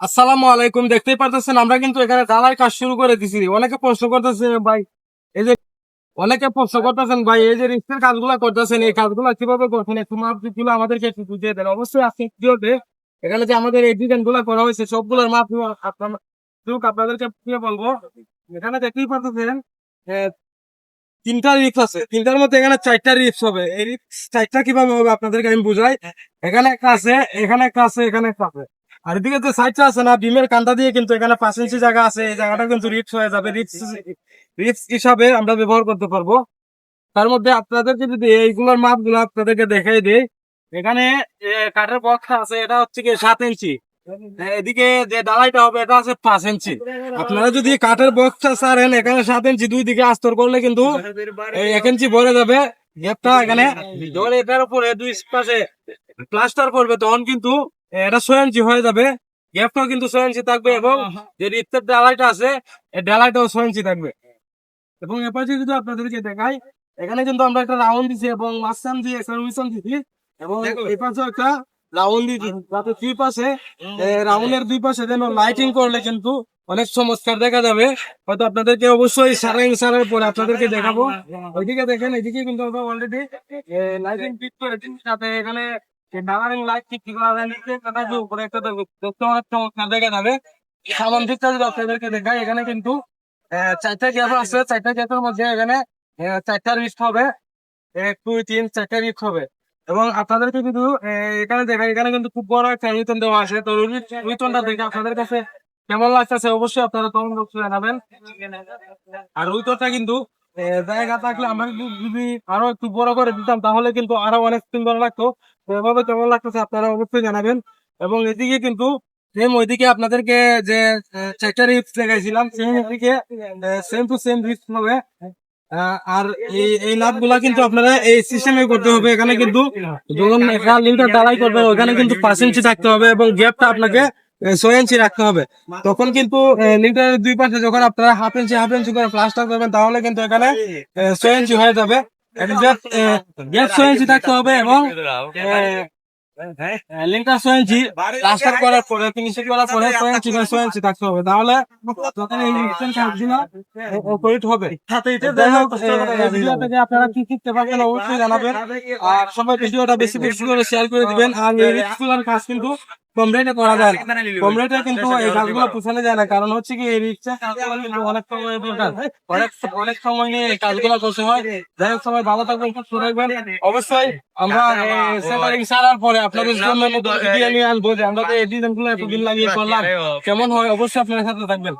আসসালামু আলাইকুম, দেখতেই পারতেছেন, আমরা কিন্তু এখানে ঢালাই কাজ শুরু করে দিছি। অনেকে প্রশ্ন করতেছে ভাই, এই যে, অনেকে প্রশ্ন করতেছেন, ভাই, এই যে রিক্সের কাজগুলো করতেছেন, এই কাজগুলো কীভাবে করছেন? একটু আমাদেরকে একটু বুঝিয়ে দেন। অবশ্যই আজকে ভিডিওতে এখানে যে আমাদের এই ডিজাইনগুলো করা হয়েছে, সবগুলোর মাপ আপনার আপনাদেরকে বলব? এখানে দেখতেই পারতেছেন তিনটা রিক্স আছে। তিনটার মধ্যে এখানে চারটা রিক্স হবে। এই রিক্স চারটা কীভাবে হবে আপনাদেরকে আমি বুঝাই। এখানে একটা আছে, এখানে একটা আছে, এখানে একটা আছে। আর এদিকে যে সাইডটা আছে না ডিমের দিয়ে কিন্তু এখানে পাঁচ ইঞ্চি জায়গা আছে, এই জায়গাটা কিন্তু হয়ে যাবে হিসাবে আমরা ব্যবহার করতে পারব। তার মধ্যে আপনাদেরকে যদি এইগুলোর মাপগুলো আপনাদেরকে দেখাই দিই, এখানে কাঠের বক্স আছে, এটা হচ্ছে কি সাত ইঞ্চি। এদিকে যে ডালাইটা হবে, এটা আছে পাঁচ ইঞ্চি। আপনারা যদি কাঠের বক্সটা সারেন এখানে সাত ইঞ্চি দুই দিকে আস্তর করলে কিন্তু এক ইঞ্চি ভরে যাবে। গ্যাপটা এখানে যখন এটার উপরে দুই পাশে প্লাস্টার করবে, তখন কিন্তু এটা ছয় ইঞ্চি হয়ে যাবে। গ্যাপটাও কিন্তু ছয় ইঞ্চি থাকবে এবং যে রিপ্তের ডালাইটা আছে এই ডালাইটাও ছয় ইঞ্চি থাকবে। এবং এরপর যদি আপনাদেরকে দেখাই এখানে কিন্তু আমরা একটা রাউন্ড দিছি এবং মাঝখান দিয়ে রুইসন দিছি। এবং এই পাশে একটা রাউন্ড দিছি যাতে দুই পাশে রাউন্ডের দুই পাশে যেন লাইটিং করলে কিন্তু অনেক চমৎকার দেখা যাবে। হয়তো আপনাদেরকে অবশ্যই সারাইং সারার পরে আপনাদেরকে দেখাবো। ওইদিকে দেখেন এদিকে কিন্তু আমরা অলরেডি লাইটিং ফিট করেছি সাথে এখানে দেখা হবে। দুই, তিন, চারটা হবে। এবং আপনাদেরকে কিন্তু এখানে দেখাই এখানে কিন্তু খুব বড় একটা রিতন দেওয়া আছে। তো রিতনটা দেখে আপনাদের কাছে কেমন লাগতেছে অবশ্যই আপনারা বক্সে জানাবেন। আর উইতরটা কিন্তু জায়গা থাকলে আমরা যদি আরও একটু বড় করে দিতাম, তাহলে কিন্তু আরও অনেক সুন্দর লাগতো। এভাবে কেমন লাগতেছে আপনারা অবশ্যই জানাবেন। এবং এদিকে কিন্তু সেম ওইদিকে আপনাদেরকে যে চারটা রিপস দেখাইছিলাম সেম এদিকে সেম টু সেম রিপস হবে। আর এই এই লাভগুলা কিন্তু আপনারা এই সিস্টেমে করতে হবে। এখানে কিন্তু যখন লিঙ্কটা করবেন ওখানে কিন্তু ইঞ্চি থাকতে হবে এবং গ্যাপটা আপনাকে ছয় ইঞ্চি রাখতে হবে। তখন কিন্তু লিঙ্কটার দুই পাশে যখন আপনারা হাফ ইঞ্চি হাফ ইঞ্চি করে প্লাস্টার করবেন তাহলে কিন্তু এখানে আহ, ছয় ইঞ্চি হয়ে যাবে। গ্যাপ ছয় ইঞ্চি থাকতে হবে এবং লিঙ্কটা ছয় ইঞ্চি প্লাস্টার করার পরে ফিনিশিং করার পরে ছয় ইঞ্চি করে ছয় ইঞ্চি থাকতে হবে। তাহলে তখন এই রিটেন কাজগুলো উপরিত হবে। যাই হোক, এই ভিডিও থেকে আপনারা কি শিখতে পারবেন অবশ্যই জানাবেন। আর সবাই ভিডিওটা বেশি বেশি করে শেয়ার করে দিবেন। আর এই রিক্সগুলোর কাজ কিন্তু কম রেটে করা যায়। কম রেটে কিন্তু এই কাজগুলো পোষানো যায় না। কারণ হচ্ছে কি এই রিক্সা অনেক সময় দরকার অনেক অনেক সময় নিয়ে এই কাজগুলো করতে হয়। যাই হোক সবাই ভালো থাকবেন সুস্থ থাকবেন। অবশ্যই আমরা সেটারিং সারার পরে আপনাদের জন্য ভিডিও নিয়ে আসব যে আমরা তো এই ডিজাইনগুলো এতদিন লাগিয়ে করলাম। কেমন হয়? অবশ্যই আপনার সাথে থাকবেন।